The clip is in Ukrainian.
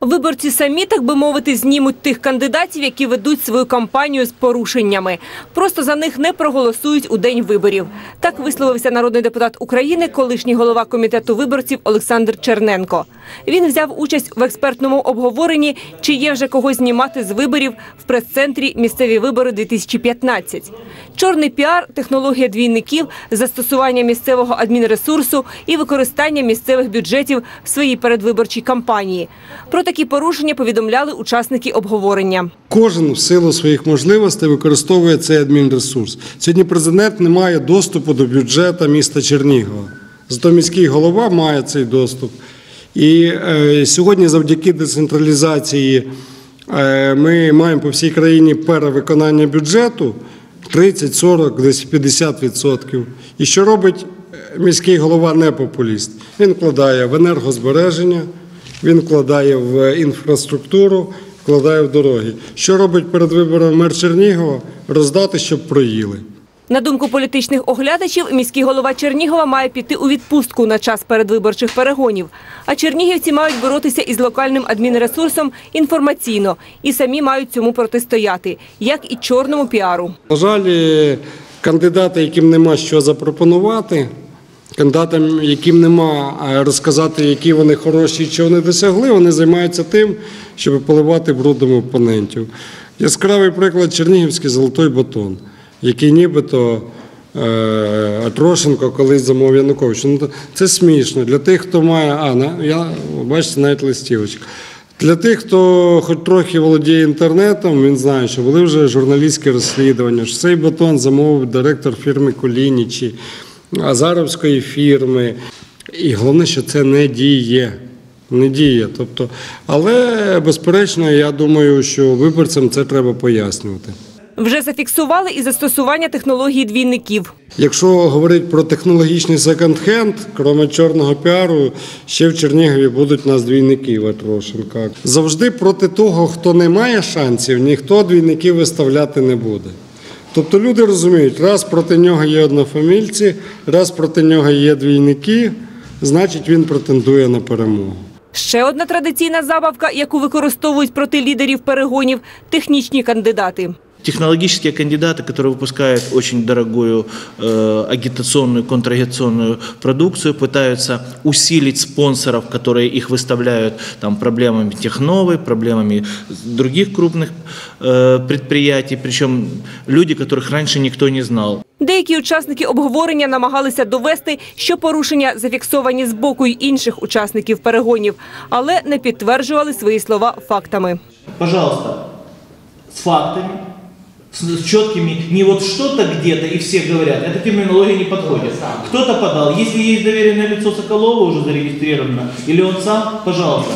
Виборці самі, так би мовити, знімуть тих кандидатів, які ведуть свою кампанію з порушеннями. Просто за них не проголосують у день виборів. Так висловився народний депутат України, колишній голова комітету виборців Олександр Черненко. Він взяв участь в експертному обговоренні, чи є вже когось знімати з виборів в прес-центрі «Місцеві вибори 2015». Чорний піар, технологія двійників, застосування місцевого адмінресурсу і використання місцевих бюджетів в своїй передвиборчій кампанії. Такі порушення повідомляли учасники обговорення. Кожен в силу своїх можливостей використовує цей адмінресурс. Сьогодні президент не має доступу до бюджету міста Чернігова. Зато міський голова має цей доступ. І е, сьогодні, завдяки децентралізації, е, ми маємо по всій країні перевиконання бюджету 30, 40, десь 50%. І що робить е, міський голова не популіст? Він вкладає в енергозбереження, він вкладає в інфраструктуру, вкладає в дороги. Що робить перед виборами мер Чернігова? Роздати, щоб проїли. На думку політичних оглядачів, міський голова Чернігова має піти у відпустку на час передвиборчих перегонів. А чернігівці мають боротися із локальним адмінресурсом інформаційно і самі мають цьому протистояти, як і чорному піару. На жаль, е, кандидати, яким нема що запропонувати, кандидатам, яким нема е, розказати, які вони хороші і що вони досягли, вони займаються тим, щоб поливати брудом опонентів. Яскравий приклад Чернігівський золотой батон, який нібито е, Трошенко колись замовив Януковичу. Ну, це смішно. Для тих, хто має, а, я, бачите, навіть листівочка. Для тих, хто хоч трохи володіє інтернетом, він знає, що були вже журналістські розслідування, що цей батон замовив директор фірми Колінічі, Азаровської фірми. І головне, що це не діє. Не діє. Тобто, але, безперечно, я думаю, що виборцям це треба пояснювати. Вже зафіксували і застосування технології двійників. Якщо говорити про технологічний секонд-хенд, крім чорного піару, ще в Чернігові будуть у нас двійники Ватрошенка. Завжди проти того, хто не має шансів, ніхто двійників виставляти не буде. Тобто люди розуміють, раз проти нього є однофамільці, раз проти нього є двійники, значить він претендує на перемогу. Ще одна традиційна забавка, яку використовують проти лідерів перегонів – технічні кандидати Технологические кандидаты, которые выпускают очень дорогую э, агитационную, контрагитационную продукцию, пытаются усилить спонсоров, которые их выставляют там, проблемами Техновой, проблемами других крупных э, предприятий, причем люди, которых раньше никто не знал. Деякі учасники обговорення намагалися довести, що порушення зафіксовані з боку й інших учасників перегонів, але не підтверджували свої слова фактами. пожалуйста, с фактами, с, с четкими, не вот что-то где-то и все говорят, эта терминология не подходит. Кто-то подал, если есть доверенное лицо Соколова уже зарегистрировано, или он сам, пожалуйста.